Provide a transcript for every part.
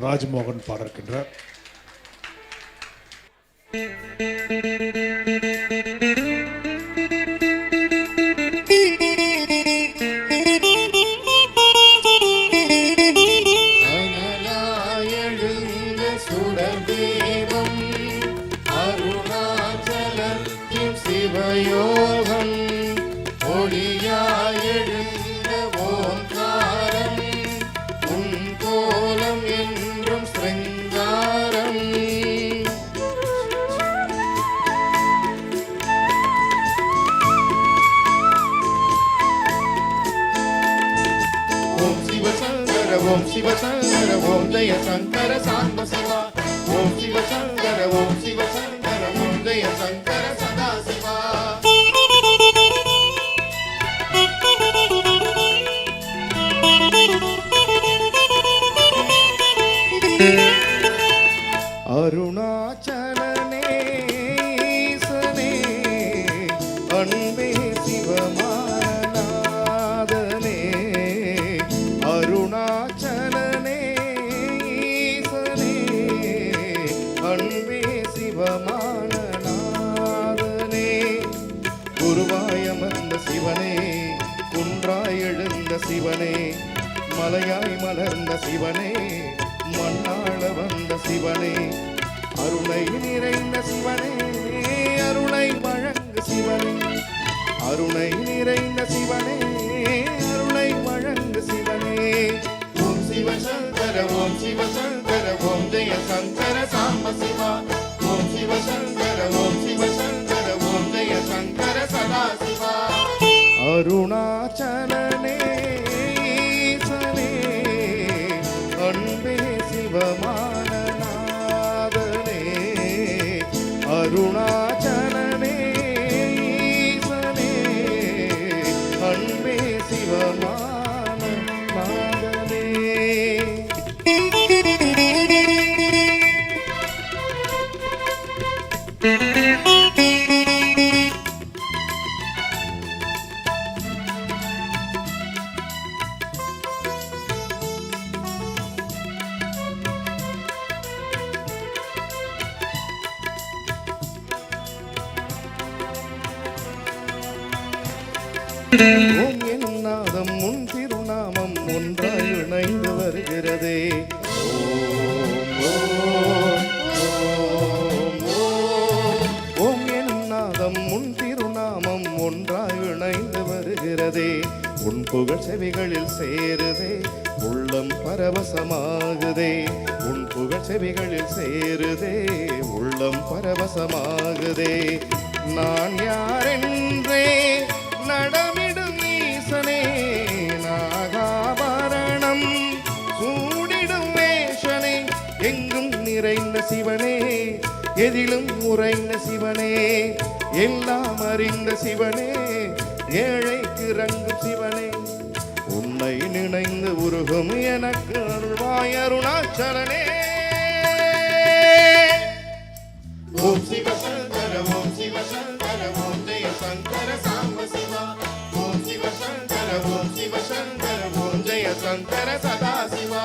ராஜ்மோகன் பாட இருக்கின்றார் சங்கர ஓம் சிவசங்கர ஓம் ஜெய சங்கர சாம்ப சிவா. ஓம் சிவசங்கர ஓம் சிவசங்கர ஓம் ஜெய சங்கர சதா சிவா. குருவாயமர்ந்த சிவனே குன்றாய் எழுந்த சிவனே மலையாய் மலர்ந்த சிவனே மண்ணாள வந்த சிவனே அருளை நிறைந்த சிவனே. அருணாச்சலனே ஈசனே, அன்பே சிவமானநாதனே அருணாச்சலனே ஈசனே, அன்பே சிவமானநாதனே ஓம் எனும் நாதம் உன் திருநாமம் ஒன்றாய் இணைந்து வருகிறதே. ஓம், எனும் நாதம் உன் திருநாமம் ஒன்றாய் இணைந்து வருகிறதே. உன் புகழ் செவிகளில் சேருதே உள்ளம் பரவசமாகுதே. உன் புகழ் செவிகளில் சேருதே உள்ளம் பரவசமாகுதே. நான் யாரென்றே நடமிடும் நிறைந்த சிவனே எதிலும் உறைந்த சிவனே எல்லாம் அறிந்த சிவனே ஏழைக்கு ரங்கும் சிவனே. உன்னை நினைந்து உருகும் எனக்கு அருள்வாய் அருணாச்சலனே. ஓம் சிவ சங்கர ஓம் சிவ சங்கர ஓம் ஜெய சங்கர சாம்ப சிவா. ஓம் சிவ சங்கர ஓம் சிவ சங்கர ஓம் ஜெய சங்கர சதா சிவா.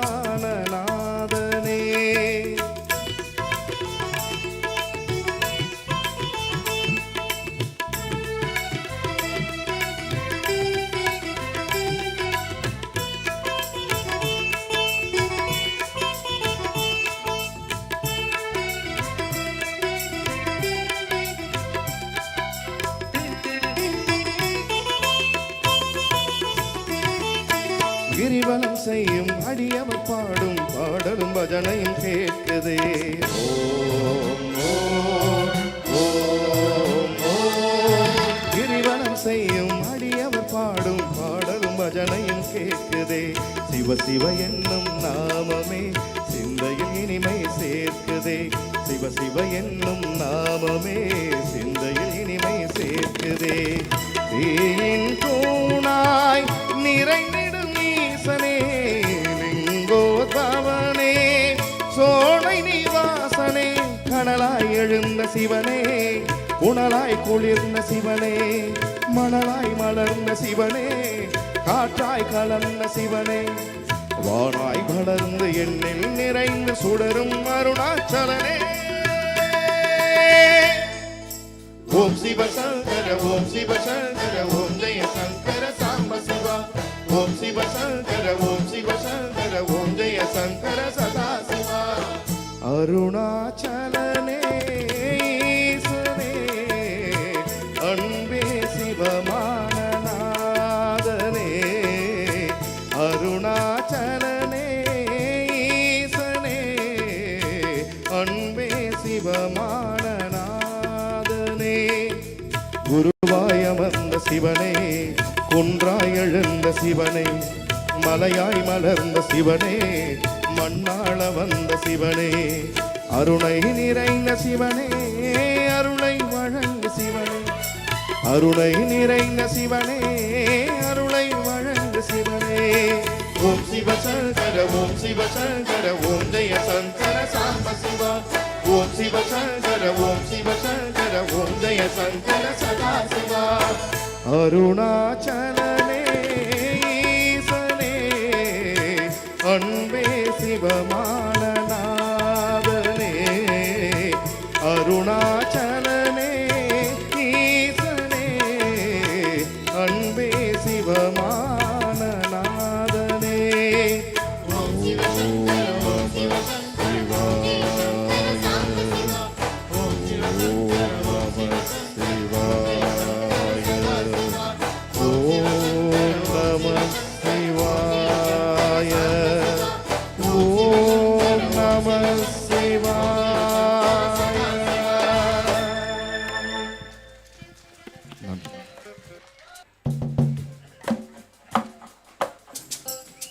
செய்யும் அடியவர் பாடும் பாடலும் பஜனையும் கேட்குதே. ஓம் ஓம் கிரிவலம் செய்யும் அடியவர் பாடும் பாடலும் பஜனையும் கேட்குதே. சிவ சிவ என்னும் நாமமே சிந்தையில் இனிமை சேர்க்குதே. சிவ சிவ என்னும் நாமமே சிந்தையில் இனிமை சேர்க்குதே. தீயின் தூணாய் நிறைந்த சிவனே உணலாய் குளிர்ந்த சிவனே மணலாய் மலர்ந்த சிவனே காற்றாய் கலந்த சிவனே வானாய் வளர்ந்து எண்ணில் நிறைந்து சுடரும் அருணாச்சலனே. ஓம் சிவ சங்கர ஓம் சிவ சங்கர ஓம் ஜெய சங்கர சாம்ப சிவா. ஓம் சிவ சங்கர ஓம் சிவ சங்கர ஓம் ஜெய சங்கர சதா சிவா. அருணா அன்பே சிவமானநாதனே அருணாச்சலனே ஈசனே அன்பே சிவமானநாதனே குருவாய் அமர்ந்த சிவனே குன்றாய் எழுந்த சிவனே மலையாய் மலர்ந்த சிவனே மண்ணாள வந்த சிவனே அருணை நிறைந்த சிவனே அருளை நிறைந்த சிவனே அருளை வழங்கு சிவனே. ஓம் சிவசங்கர ஓம் சிவசங்கர ஓம் ஜெய சங்கர சாம்ப சிவா. ஓம் சிவசங்கர ஓம் சிவசங்கர ஓம் ஜெய சங்கர சதா சிவா. அருணாச்சலனே